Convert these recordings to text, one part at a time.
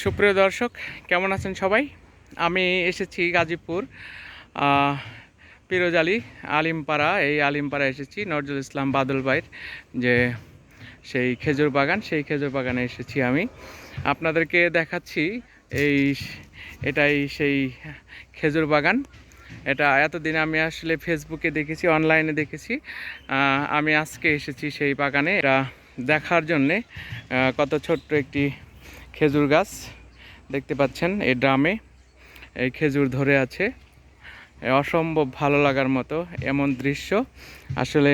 সুপ্রিয় দর্শক, কেমন আছেন সবাই? আমি এসেছি গাজীপুর পিরোজ পিরোজালি আলিমপাড়া। এই আলিমপাড়া এসেছি, নজরুল ইসলাম বাদল ভাইয়ের যে সেই খেজুর বাগান, সেই খেজুর বাগানে এসেছি আমি। আপনাদেরকে দেখাচ্ছি এই এটাই সেই খেজুর বাগান। এটা এতদিন আমি আসলে ফেসবুকে দেখেছি, অনলাইনে দেখেছি। আমি আজকে এসেছি সেই বাগানে। এটা দেখার জন্যে কত ছোট্ট একটি খেজুর গাছ দেখতে পাচ্ছেন এই ড্রামে। এই খেজুর ধরে আছে। অসম্ভব ভালো লাগার মতো এমন দৃশ্য। আসলে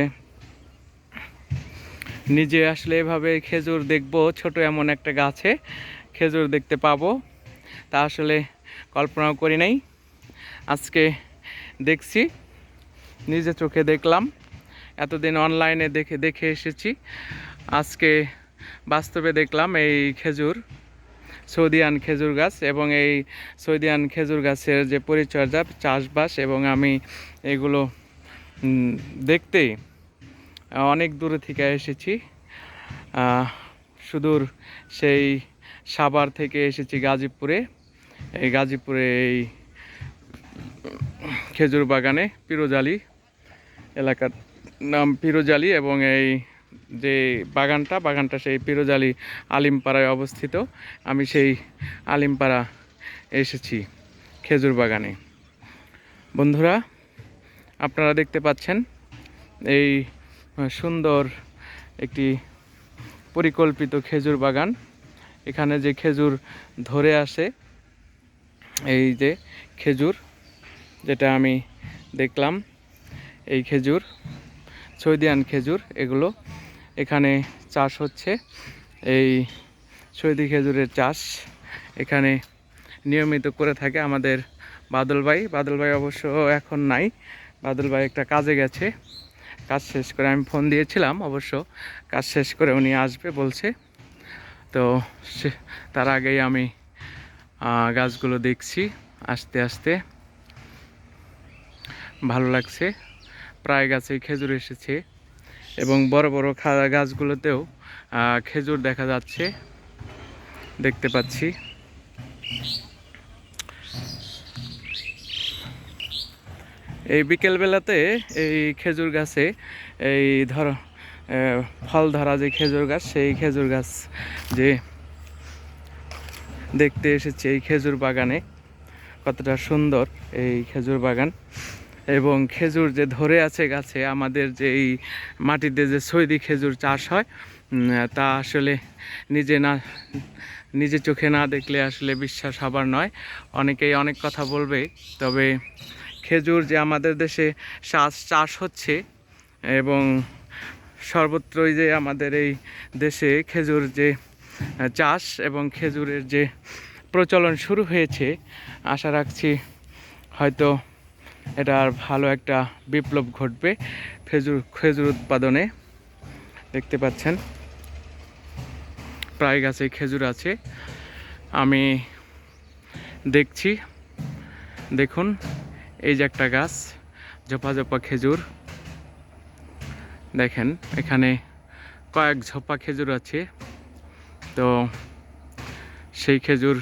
নিজে আসলে এভাবে খেজুর দেখব, ছোট এমন একটা গাছে খেজুর দেখতে পাবো। তা আসলে কল্পনাও করি নাই। আজকে দেখছি, নিজে চোখে দেখলাম। এতদিন অনলাইনে দেখে দেখে এসেছি। আজকে বাস্তবে দেখলাম এই খেজুর। সৌদিয়ান খেজুর গাছ এবং এই সৌদিয়ান খেজুর গাছের যে পরিচর্যা চাষবাস এবং আমি এগুলো উম, দেখতেই অনেক দূরে থেকে এসেছি। সুদূর সেই সাভার থেকে এসেছি গাজীপুরে। এই গাজীপুরে এই খেজুর বাগানে পিরোজালি এলাকার নাম পিরোজালি এবং এই যে বাগানটা বাগানটা সেই পিরোজালি আলিমপাড়ায় অবস্থিত। আমি সেই আলিমপাড়া এসেছি খেজুর বাগানে। বন্ধুরা, আপনারা দেখতে পাচ্ছেন এই সুন্দর একটি পরিকল্পিত খেজুর বাগান। এখানে যে খেজুর ধরে আসে, এই যে খেজুর যেটা আমি দেখলাম, এই খেজুর সৈদিয়ান খেজুর, এগুলো। এখানে চাষ হচ্ছে। এই সৈদি খেজুরের চাষ এখানে নিয়মিত করে থাকে আমাদের বাদল ভাই। বাদল ভাই অবশ্য এখন নাই। বাদল ভাই একটা কাজে গেছে। কাজ শেষ করে আমি ফোন দিয়েছিলাম, অবশ্য কাজ শেষ করে উনি আসবে বলছে। তো তার আগেই আমি গাছগুলো দেখছি। আস্তে আস্তে ভালো লাগছে। প্রায় গাছে খেজুর এসেছে এবং বড় বড় খা গাছগুলোতেও খেজুর দেখা যাচ্ছে। দেখতে পাচ্ছি। এই বিকেলবেলাতে এই খেজুর গাছে, এই ধর ফল ধরা যে খেজুর গাছ, সেই খেজুর গাছ যে দেখতে এসেছে এই খেজুর বাগানে। কতটা সুন্দর এই খেজুর বাগান। এবং খেজুর যে ধরে আছে গাছে, আমাদের যে এই মাটিতে যে সৈদি খেজুর চাষ হয় তা আসলে নিজে না, নিজে চোখে না দেখলে আসলে বিশ্বাস হবার নয়। অনেকেই অনেক কথা বলবে, তবে খেজুর যে আমাদের দেশে চাষ চাষ হচ্ছে এবং সর্বত্রই যে আমাদের এই দেশে খেজুর যে চাষ এবং খেজুরের যে প্রচলন শুরু হয়েছে, আশা রাখছি হয়তো এটার ভালো একটা বিপ্লব ঘটবে খেজুর খেজুর উৎপাদনে। দেখতে পাচ্ছেন, প্রায় গাছে খেজুর আছে। আমি দেখছি, দেখুন, এই যে একটা গাছ, ঝোপা ঝোপা খেজুর। দেখেন, এখানে কয়েক ঝোপা খেজুর আছে। তো সেই খেজুর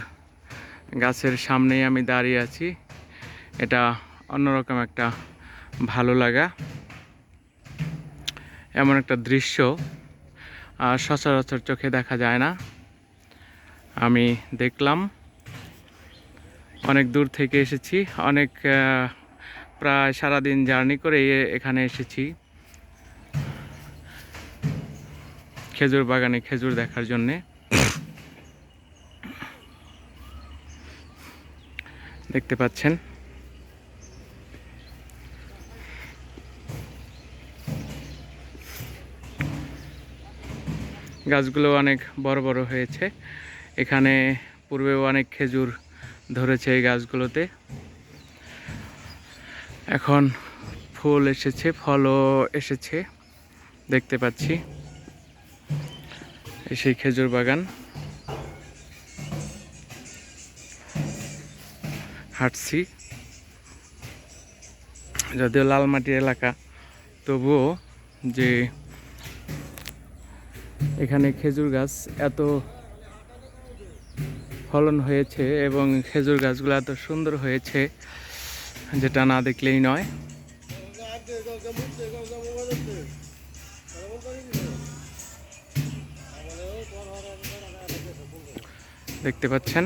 গাছের সামনেই আমি দাঁড়িয়ে আছি। এটা অন্যরকম একটা ভালো লাগা। এমন একটা দৃশ্য সচরাচর চোখে দেখা যায় না। আমি দেখলাম, অনেক দূর থেকে এসেছি, অনেক প্রায় সারাদিন জার্নি করে এখানে এসেছি। খেজুর বাগানে খেজুর দেখার জন্যে। দেখতে পাচ্ছেন গাছগুলো অনেক বড় বড় হয়েছে। এখানে পূর্বেও অনেক খেজুর ধরেছে এই গাছগুলোতে। এখন ফুল এসেছে, ফলও এসেছে, দেখতে পাচ্ছি। সেই খেজুর বাগান। হাঁটছি। যদিও লালমাটি এলাকা, তবুও যে এখানে খেজুর গাছ এত ফলন হয়েছে এবং খেজুর গাছগুলো এত সুন্দর হয়েছে, যেটা না দেখলেই নয়। দেখতে পাচ্ছেন?